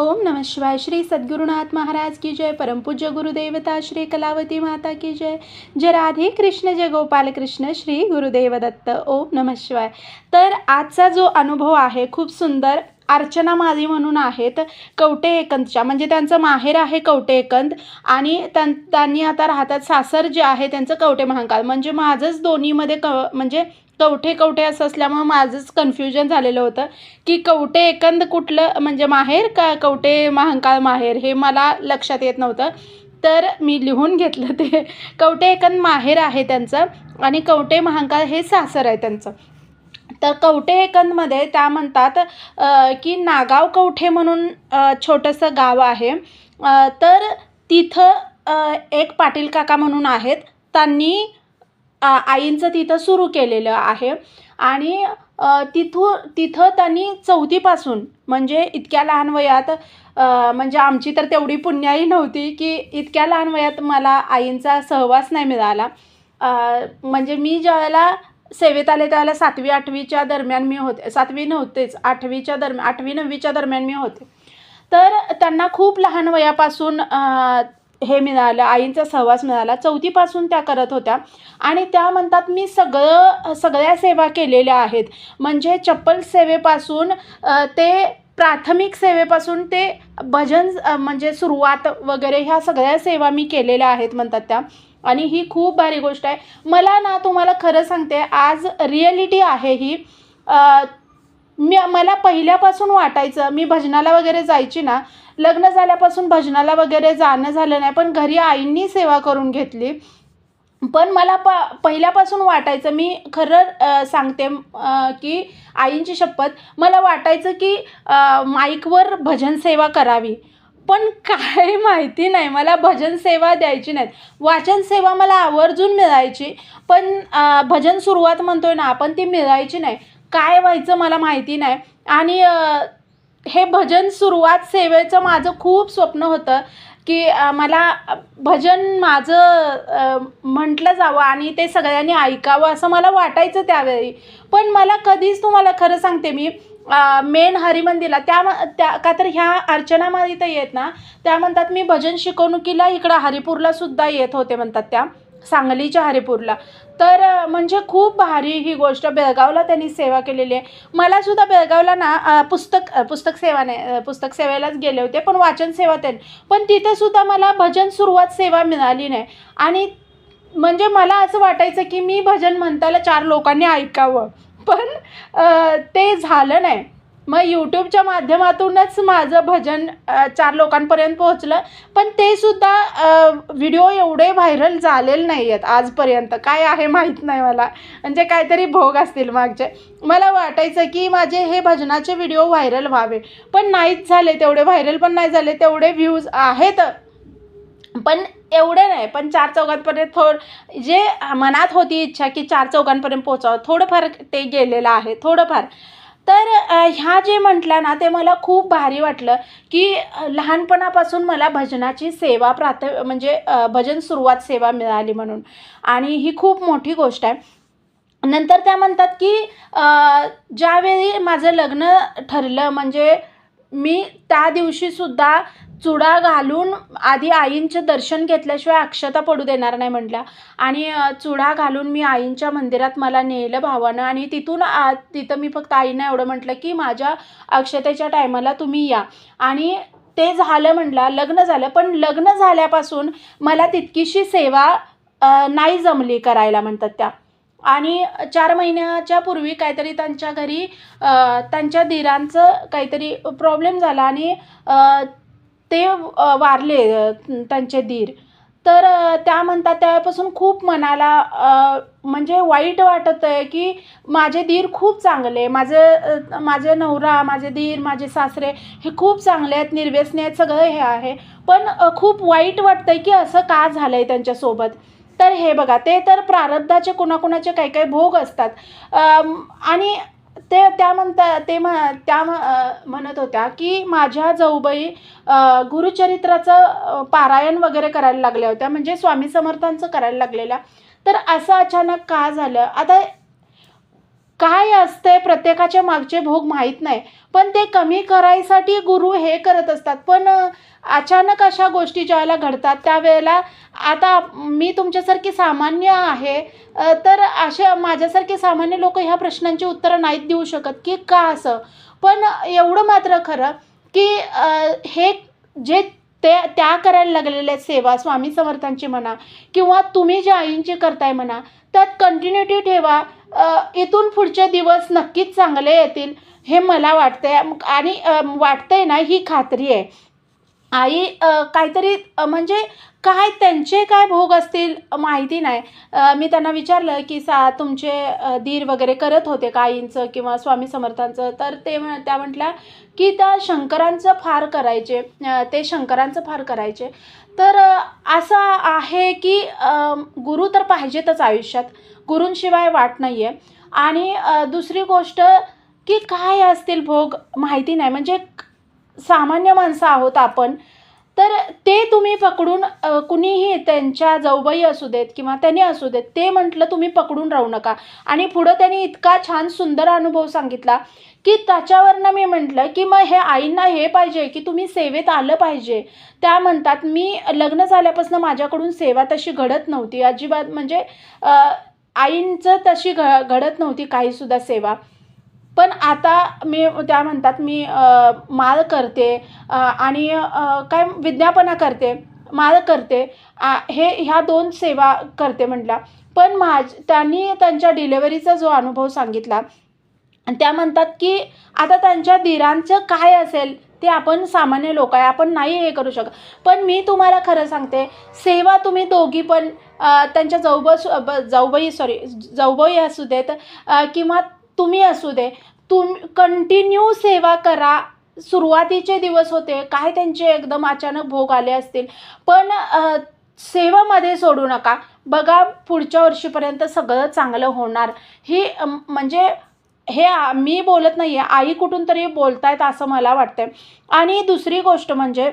ओम नम शिवाय श्री सद्गुरुनाथ महाराज की जय परमपूज्य गुरुदेवता श्री कलावती माता की जय जय राधे कृष्ण जय गोपाल कृष्ण श्री गुरुदेव दत्त ओम नम शिवाय. तर आजचा जो अनुभव आहे खूप सुंदर अर्चना मादी म्हणून आहेत कवटे एकंदच्या. म्हणजे त्यांचं माहेर आहे कवटे एकंद आणि त्यां त्यांनी आता राहतात सासर जे आहे त्यांचं कवटे महांकाल. म्हणजे माझंच दोन्हीमध्ये क म्हणजे कवठे कवठे असं असल्यामुळं माझंच कन्फ्युजन झालेलं होतं. की कवटे एकंद कुठलं म्हणजे माहेर का कवटे महांकाळ माहेर? हे मला लक्षात येत नव्हतं. तर मी लिहून घेतलं ते. कवटे एकंद माहेर आहे त्यांचं आणि कवटे महांकाळ हे सासर आहे त्यांचं. तर कवठे एकंदमध्ये त्या म्हणतात की नागाव कवठे म्हणून छोटंसं गाव आहे. तर तिथं एक पाटील काका म्हणून आहेत. त्यांनी आईंचं तिथं सुरू केलेलं आहे. आणि तिथू तिथं त्यांनी चौथीपासून म्हणजे इतक्या लहान वयात म्हणजे आमची तर तेवढी पुण्याही नव्हती की इतक्या लहान वयात मला आईंचा सहवास नाही मिळाला. म्हणजे मी ज्यावेळेला सेवेत आले त्यावेळेला सातवी आठवीच्या दरम्यान मी होते. सातवी नव्हतेच आठवीच्या दरम्यान आठवी नववीच्या दरम्यान मी होते. तर त्यांना खूप लहान वयापासून हे मिळालं आईंचा सहवास मिळाला चौथीपासून त्या करत होत्या. आणि त्या म्हणतात मी सगळं सगळ्या सेवा केलेल्या आहेत. म्हणजे चप्पल सेवेपासून ते प्राथमिक सेवेपासून ते भजन म्हणजे सुरुवात वगैरे ह्या सगळ्या सेवा मी केलेल्या आहेत म्हणतात त्या. आणि ही खूप भारी गोष्ट आहे. मला ना तुम्हाला खरं सांगते आज रिॲलिटी आहे ही. मी मला पहिल्यापासून वाटायचं मी भजनाला वगैरे जायची ना लग्न झाल्यापासून भजनाला वगैरे जाणं झालं नाही पण घरी आईंनी सेवा करून घेतली. पण मला प पहिल्यापासून वाटायचं मी खरं सांगते की आईंची शपथ मला वाटायचं की माईकवर भजन सेवा करावी. पण काय माहिती नाही मला भजन सेवा द्यायची नाहीत. वाचन सेवा मला आवर्जून मिळायची पण भजन सुरुवात म्हणतोय ना आपण ती मिळायची नाही. काय व्हायचं मला माहिती नाही. आणि हे भजन सुरुवात सेवेचं माझं खूप स्वप्न होतं की मला भजन माझं म्हटलं जावं आणि ते सगळ्यांनी ऐकावं असं मला वाटायचं त्यावेळी. पण मला कधीच तुम्हाला खरं सांगते मी मेन हरिमंदिरला त्या त्या का तर ह्या अर्चनामध्ये तर येत ना त्या म्हणतात मी भजन शिकवणुकीला इकडं हरिपूरला सुद्धा येत होते म्हणतात त्या. सांगलीच्या हरिपूरला. तर म्हणजे खूप भारी ही गोष्ट. बेळगावला त्यांनी सेवा केलेली आहे. मला सुद्धा बेळगावला ना पुस्तक पुस्तक सेवा नाही पुस्तक सेवेलाच गेले होते पण वाचन सेवा त्यांनी. पण तिथेसुद्धा मला भजन सुरुवात सेवा मिळाली नाही. आणि म्हणजे मला असं वाटायचं की मी भजन म्हणताना चार लोकांनी ऐकावं. पण ते झालं नाही. मग यूट्यूबच्या माध्यमातूनच माझं भजन चार लोकांपर्यंत पोहोचलं. पण ते सुद्धा व्हिडिओ एवढे व्हायरल झालेले नाही आहेत आजपर्यंत. काय आहे माहीत नाही मला. म्हणजे काहीतरी भोग असतील मागचे. मला वाटायचं की माझे हे भजनाचे व्हिडिओ व्हायरल व्हावे. पण नाहीच झाले. तेवढे व्हायरल पण नाही झाले. तेवढे व्ह्यूज आहेत. पण एवढे नाही. पण चार चौघांपर्यंत थोड जे मनात होती इच्छा की चार चौघांपर्यंत पोचावं थोडंफार ते गेलेलं आहे. थोडंफार. तर ह्या जे म्हटल्या ना ते मला खूप भारी वाटलं की लहानपणापासून मला भजनाची सेवा प्राथ म्हणजे भजन सुरुवात सेवा मिळाली म्हणून. आणि ही खूप मोठी गोष्ट आहे. नंतर त्या म्हणतात की ज्यावेळी माझं लग्न ठरलं म्हणजे मी त्या दिवशीसुद्धा चुडा घालून आधी आईंचं दर्शन घेतल्याशिवाय अक्षता पडू देणार नाही म्हटल्या. आणि चुडा घालून मी आईंच्या मंदिरात मला नेलं भावानं आणि तिथून आ तिथं मी फक्त आईनं एवढं म्हटलं की माझ्या अक्षतेच्या टायमाला तुम्ही या. आणि ते झालं म्हटलं लग्न झालं पण लग्न झाल्यापासून मला तितकीशी सेवा नाही जमली करायला म्हणतात त्या. आणि चार महिन्याच्या पूर्वी काहीतरी त्यांच्या घरी त्यांच्या दिरांचं काहीतरी प्रॉब्लेम झाला आणि ते वारले त्यांचे दीर. तर त्या म्हणतात त्यापासून खूप मनाला म्हणजे वाईट वाटत आहे की माझे दीर खूप चांगले माझे माझे नवरा माझे दीर माझे सासरे हे खूप चांगले आहेत निर्व्यसने आहेत सगळं हे आहे. पण खूप वाईट वाटतं आहे की असं का झालं आहे त्यांच्यासोबत. तर हे बघा ते तर प्रारब्धाचे कुणाकुणाचे काही काही भोग असतात. आणि ते त्या म्हणता ते म्ह त्या म्ह- म्हणत होत्या की माझ्या जाऊबाई गुरुचरित्राचं पारायण वगैरे करायला लागल्या होत्या. म्हणजे स्वामी समर्थांचं करायला लागलेल्या. तर असं अचानक का झालं? आता काय असते प्रत्येकाच्या मागचे भोग माहीत नाही. पण ते कमी करायसाठी गुरु हे करत असतात. पण अचानक अशा गोष्टी ज्यावेळेला घडतात त्यावेळेला आता मी तुमच्यासारखी सामान्य आहे. तर अशा माझ्यासारखे सामान्य लोक ह्या प्रश्नांची उत्तरं नाहीत देऊ शकत की का असं? पण एवढं मात्र खरं की हे जे ते त्या करायला लागलेल्या आहेत सेवा स्वामी समर्थांची म्हणा किंवा तुम्ही ज्या आईंची करताय म्हणा त्यात कंटिन्युटी ठेवा. इथून पुढचे दिवस नक्कीच चांगले येतील हे मला वाटतंय. आणि वाटतंय ना ही खात्री आहे. आई काहीतरी म्हणजे काय त्यांचे काय भोग असतील माहिती नाही. मी त्यांना विचारलं की सा तुमचे दीर वगैरे करत होते का आईंचं किंवा स्वामी समर्थांचं? तर ते त्या म्हटल्या की त्या शंकरांचं फार करायचे. ते शंकरांचं फार करायचे. तर असं आहे की गुरु तर पाहिजेतच आयुष्यात. गुरूंशिवाय वाट नाही आहे आणि दुसरी गोष्ट की काय असतील भोग माहिती नाही. म्हणजे सामान्य माणसं आहोत आपण तर ते तुम्ही पकडून कुणीही त्यांच्या जाऊबाई असू देत किंवा त्यांनी असू देत ते म्हटलं तुम्ही पकडून राहू नका. आणि पुढं त्यांनी इतका छान सुंदर अनुभव सांगितला की त्याच्यावरनं मी म्हटलं की मग हे आईंना हे पाहिजे की तुम्ही सेवेत आलं पाहिजे. त्या म्हणतात मी लग्न झाल्यापासून माझ्याकडून सेवा तशी घडत नव्हती. अजिबात म्हणजे आईंचं तशी घ घडत नव्हती काहीसुद्धा सेवा. पण आता मी त्या म्हणतात मी माळ करते आणि काय विज्ञापना करते माळ करते आ, हे ह्या दोन सेवा करते म्हटल्या पण माझ त्यांनी त्यांच्या डिलेवरीचा जो अनुभव सांगितला त्या म्हणतात की आता त्यांच्या दिरांचं काय असेल ते आपण सामान्य लोक आहे आपण नाही हे करू शकत. पण मी तुम्हाला खरं सांगते सेवा तुम्ही दोघी पण त्यांच्या जाऊबस ब जाऊबाई सॉरी जाऊबाई असू देत किंवा तुम्ही असू दे. तुम कंटिन्यू सेवा करा. सुरुवातीचे दिवस होते. काय त्यांचे एकदम अचानक भोग आले असतील. पण सेवामध्ये सोडू नका. बघा पुढच्या वर्षीपर्यंत सगळं चांगलं होणार. ही म्हणजे हे मी बोलत नाही आहे आई कुठून तरी बोलतायत असं मला वाटतंय. आणि दुसरी गोष्ट म्हणजे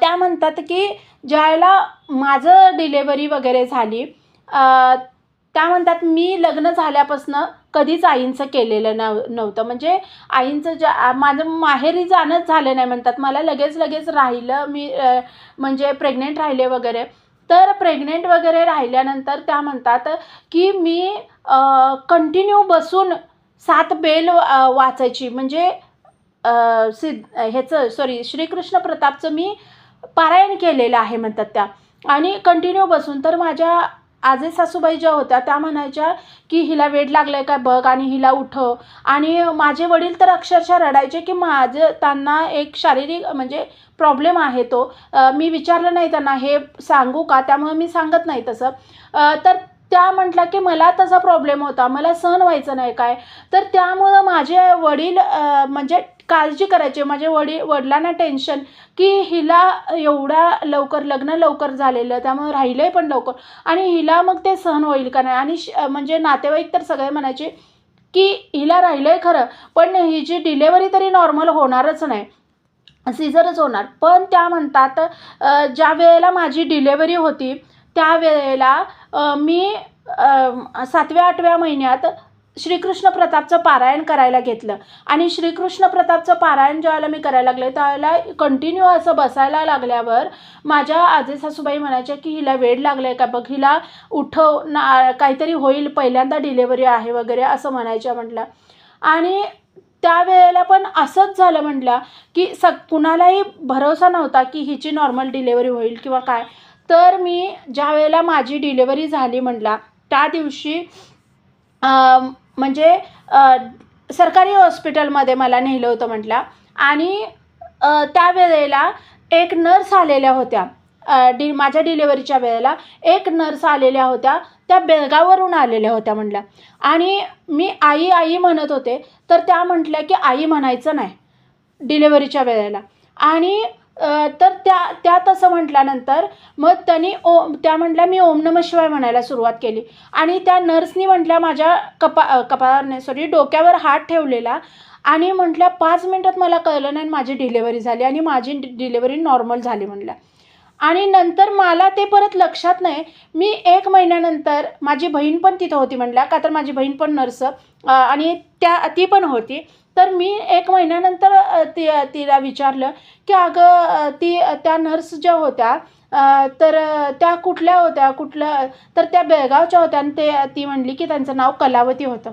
त्या म्हणतात की ज्यावेळेला माझं डिलेवरी वगैरे झाली त्या म्हणतात मी लग्न झाल्यापासनं कधीच आईंचं केलेलं नव नव्हतं. म्हणजे आईंचं ज्या माझं माहेरी जाणंच झालं नाही म्हणतात. मला लगेच लगेच राहिलं मी म्हणजे प्रेग्नेंट राहिले वगैरे. तर प्रेग्नेंट वगैरे राहिल्यानंतर त्या म्हणतात की मी कंटिन्यू बसून सात बेल वाचायची. म्हणजे सिद्ध ह्याचं सॉरी श्रीकृष्ण प्रतापचं मी पारायण केलेलं आहे म्हणतात त्या. आणि कंटिन्यू बसून तर माझ्या आजे सासूबाई ज्या होत्या त्या म्हणायच्या की हिला वेड लागलाय काय बघ आणि हिला उठव आणि माझे वडील तर अक्षरशः रडायचे की माझं त्यांना एक शारीरिक म्हणजे प्रॉब्लेम आहे तो. मी विचारलं नाही त्यांना हे सांगू का? त्यामुळे मी सांगत नाही तसं. तर त्या म्हटल्या की मला तसा प्रॉब्लेम होता. मला सहन व्हायचं नाही काय. तर त्यामुळं माझे वडील म्हणजे काळजी करायचे. माझे वडील वडिलांना टेन्शन की हिला एवढ्या लवकर लग्न लवकर झालेलं त्यामुळे राहिलं आहे पण लवकर. आणि हिला मग ते सहन होईल का नाही? आणि श- म्हणजे नातेवाईक तर सगळे म्हणायचे की हिला राहिलं आहे खरं पण हिची डिलेवरी तरी नॉर्मल होणारच नाही. सिझरच होणार. पण त्या म्हणतात ज्या वेळेला माझी डिलेवरी होती त्यावेळेला मी सातव्या आठव्या महिन्यात श्रीकृष्ण प्रतापचं पारायण करायला घेतलं. आणि श्रीकृष्ण प्रतापचं पारायण ज्यावेळेला मी करायला लागले त्यावेळेला कंटिन्यू असं बसायला लागल्यावर माझ्या आजे सासूबाई म्हणायच्या की हिला वेळ लागलाय का? बघ हिला उठव ना काहीतरी होईल पहिल्यांदा डिलेवरी आहे वगैरे असं म्हणायच्या म्हटलं. आणि त्यावेळेला पण असंच झालं म्हटलं की स कुणालाही भरोसा नव्हता की हिची नॉर्मल डिलेवरी होईल किंवा काय. तर मी ज्या वेळेला माझी डिलेवरी झाली म्हटला त्या दिवशी म्हणजे सरकारी हॉस्पिटलमध्ये मला नेलं होतं म्हटलं. आणि त्यावेळेला एक नर्स आलेल्या होत्या. डि माझ्या डिलेवरीच्या वेळेला एक नर्स आलेल्या होत्या. त्या बेळगाववरून आलेल्या होत्या म्हटल्या आणि मी आई आई म्हणत होते. तर त्या म्हटल्या की आई म्हणायचं नाही डिलेवरीच्या वेळेला. आणि तर त्या त्या तसं म्हटल्यानंतर मग त्यांनी ओ त्या म्हटल्या मी ओम नम शिवाय म्हणायला सुरुवात केली. आणि त्या नर्सनी म्हटल्या माझ्या कपा अ, कपाळावर नाही सॉरी डोक्यावर हात ठेवलेला आणि म्हटल्या पाच मिनटात मला कळलं नाही आणि माझी डिलेवरी झाली आणि माझी डिलेवरी नॉर्मल झाली म्हटल्या. आणि नंतर मला ते परत लक्षात नाही. मी एक महिन्यानंतर माझी बहीण पण तिथं होती म्हटल्या का तर माझी बहीण पण नर्स आणि त्या ती पण होती. तर मी एक महिन्यानंतर ती तिला विचारलं की अगं ती त्या नर्स ज्या होत्या तर त्या कुठल्या होत्या कुठल्या तर त्या बेळगावच्या होत्या आणि ते ती म्हणली की त्यांचं नाव कलावती होतं.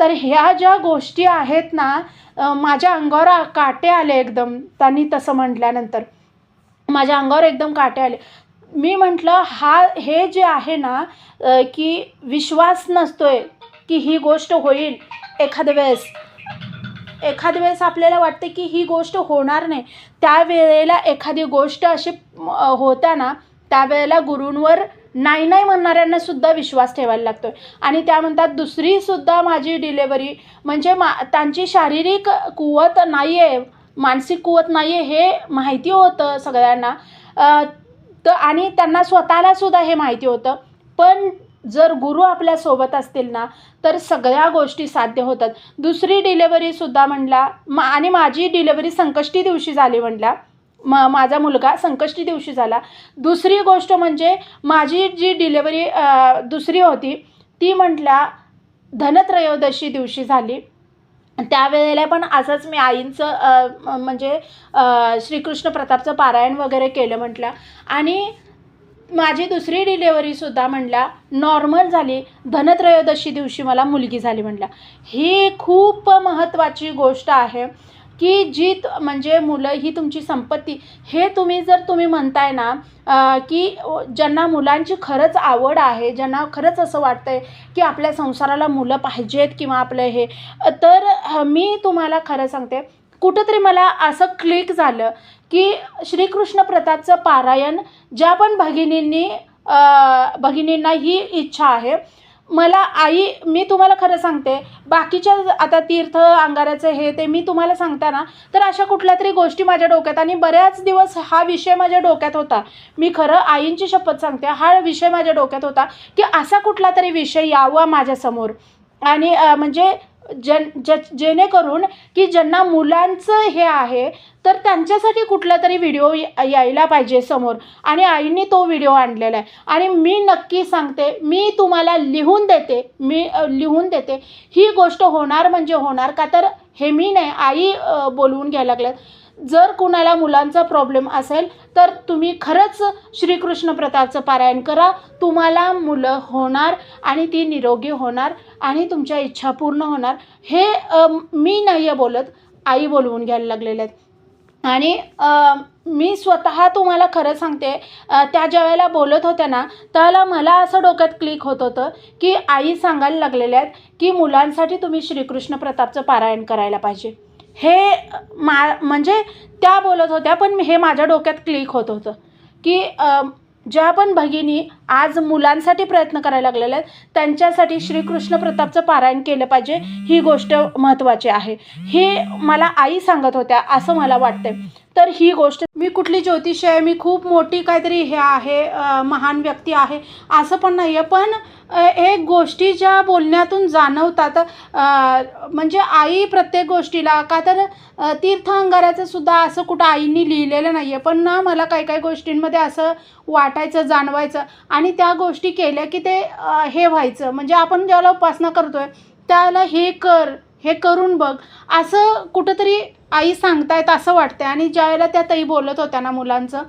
तर ह्या ज्या गोष्टी आहेत ना माझ्या अंगावर काटे आले एकदम त्यांनी तसं म्हटल्यानंतर. माझ्या अंगावर एकदम काटे आले. मी म्हटलं हा हे जे आहे ना की विश्वास नसतोय की ही गोष्ट होईल एखाद्या वेळेस. एखाद्या वेळेस आपल्याला वाटते की ही गोष्ट होणार नाही. त्यावेळेला एखादी गोष्ट अशी होताना त्यावेळेला गुरूंवर नाही नाही म्हणणाऱ्यांना सुद्धा विश्वास ठेवायला लागतो आहे आणि त्या म्हणतात दुसरीसुद्धा माझी डिलेवरी म्हणजे मा त्यांची शारीरिक कुवत नाही आहे मानसिक कुवत नाही आहे हे माहिती होतं सगळ्यांना. तर आणि त्यांना स्वतःलासुद्धा हे माहिती होतं. पण जर गुरु आपल्यासोबत असतील ना तर सगळ्या गोष्टी साध्य होतात. दुसरी डिलेवरीसुद्धा म्हणला मा आणि माझी डिलेवरी संकष्टी दिवशी झाली म्हणला. म माझा मुलगा संकष्टी दिवशी झाला. दुसरी गोष्ट म्हणजे माझी जी डिलेवरी दुसरी होती ती म्हटल्या धनत्रयोदशी दिवशी झाली. त्यावेळेला पण असंच मी आईंचं म्हणजे श्रीकृष्ण प्रतापचं पारायण वगैरे केलं म्हटलं. आणि माझी दुसरी डिलेवरीसुद्धा म्हणला नॉर्मल झाली. धनत्रयोदशी दिवशी मला मुलगी झाली म्हणला. ही खूप महत्त्वाची गोष्ट आहे की जी त- म्हणजे मुलं ही तुमची संपत्ती. हे तुम्ही जर तुम्ही म्हणताय ना की ज्यांना मुलांची खरंच आवड आहे ज्यांना खरंच असं वाटतं आहे की आपल्या संसाराला मुलं पाहिजेत किंवा आपलं हे तर मी तुम्हाला खरं सांगते कुठंतरी मला असं क्लिक झालं की श्रीकृष्ण प्रतापचं पारायण ज्या पण भगिनींनी भगिनींना ही इच्छा आहे मला आई मी तुम्हाला खरं सांगते बाकीच्या आता तीर्थ अंगाराचं हे ते मी तुम्हाला सांगताना तर अशा कुठल्या तरी गोष्टी माझ्या डोक्यात आणि बऱ्याच दिवस हा विषय माझ्या डोक्यात होता. मी खरं आईंची शपथ सांगते हा विषय माझ्या डोक्यात होता की असा कुठला तरी विषय यावा माझ्यासमोर. आणि म्हणजे जन ज जेणेकरून की ज्यांना मुलांचं हे आहे तर त्यांच्यासाठी कुठला तरी व्हिडिओ यायला पाहिजे समोर. आणि आईने तो व्हिडिओ आणलेला आहे. आणि मी नक्की सांगते मी तुम्हाला लिहून देते मी लिहून देते. ही गोष्ट होणार म्हणजे होणार का? तर हे मी नाही आई बोलवून घ्यायला लागल्यात. जर कुणाला मुलांचा प्रॉब्लेम असेल तर तुम्ही खरंच श्रीकृष्ण प्रतापचं पारायण करा. तुम्हाला मुलं होणार आणि ती निरोगी होणार आणि तुमच्या इच्छा पूर्ण होणार. हे मी नाही आहे बोलत आई बोलवून घ्यायला लागलेले आहेत. आणि मी स्वतः तुम्हाला खरं सांगते त्या ज्या वेळेला बोलत होत्या ना त्यावेळेला मला असं डोक्यात क्लिक होत होतं की आई सांगायला लागलेल्या आहेत की मुलांसाठी तुम्ही श्रीकृष्ण प्रतापचं पारायण करायला पाहिजे. हे मा म्हणजे त्या बोलत होत्या पण हे माझ्या डोक्यात क्लिक होत होतं. की ज्या पण भगिनी आज मुलांसाठी प्रयत्न करायला लागलेले आहेत. त्यांच्यासाठी श्रीकृष्ण प्रतापचं पारायण केलं पाहिजे. ही गोष्ट महत्त्वाची आहे. हे मला आई सांगत होत्या असं मला वाटतंय. तर ही गोष्ट मी कुठली ज्योतिष आहे? मी खूप मोठी काहीतरी हे आहे महान व्यक्ती आहे असं पण नाही आहे पण एक गोष्टी ज्या बोलण्यातून जाणवतात म्हणजे आई प्रत्येक गोष्टीला का तर तीर्थ अंगाराचं सुद्धा असं कुठं आईनी लिहिलेलं नाही आहे पण ना मला काही काही गोष्टींमध्ये असं वाटायचं जाणवायचं. आणि त्या गोष्टी केल्या की ते हे व्हायचं. म्हणजे आपण ज्याला उपासना करतो आहे त्याला हे कर हे करून बघ. असं कुठंतरी आई सांगतायत असं वाटतंय. आणि ज्यावेळेला त्या ताई बोलत होत्या ना मुलांचं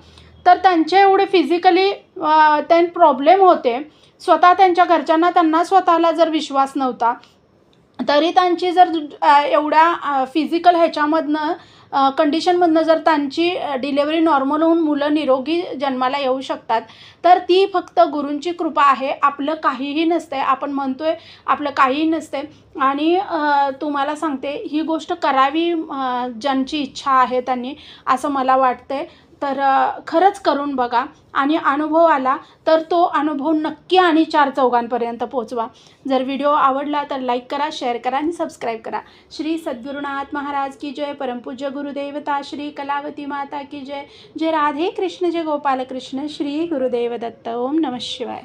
तर त्यांचे एवढे फिजिकली त्यां प्रॉब्लेम होते. स्वतः त्यांच्या घरच्यांना त्यांना स्वतःला जर विश्वास नव्हता तरी त्यांची जर एवढ्या फिजिकल ह्याच्यामधनं कंडिशनमधनं जर त्यांची डिलेवरी नॉर्मल होऊन मुलं निरोगी जन्माला येऊ शकतात तर ती फक्त गुरूंची कृपा आहे. आपलं काहीही नसते आपण म्हणतोय आपलं काहीही नसते आणि तुम्हाला सांगते ही गोष्ट करावी ज्यांची इच्छा आहे त्यांनी असं मला वाटतंय. तर खरंच करून बघा. आणि अनुभव आला तर तो अनुभव नक्की आणि चार चौघांपर्यंत पोचवा जर व्हिडिओ आवडला तर लाईक करा शेअर करा आणि सबस्क्राईब करा. श्री सद्गुरुनाथ महाराज की जय. परमपूज्य गुरुदेवता श्री कलावती माता की जय. जय राधे कृष्ण जय गोपाल कृष्ण श्री गुरुदेव दत्त ओम नमः शिवाय.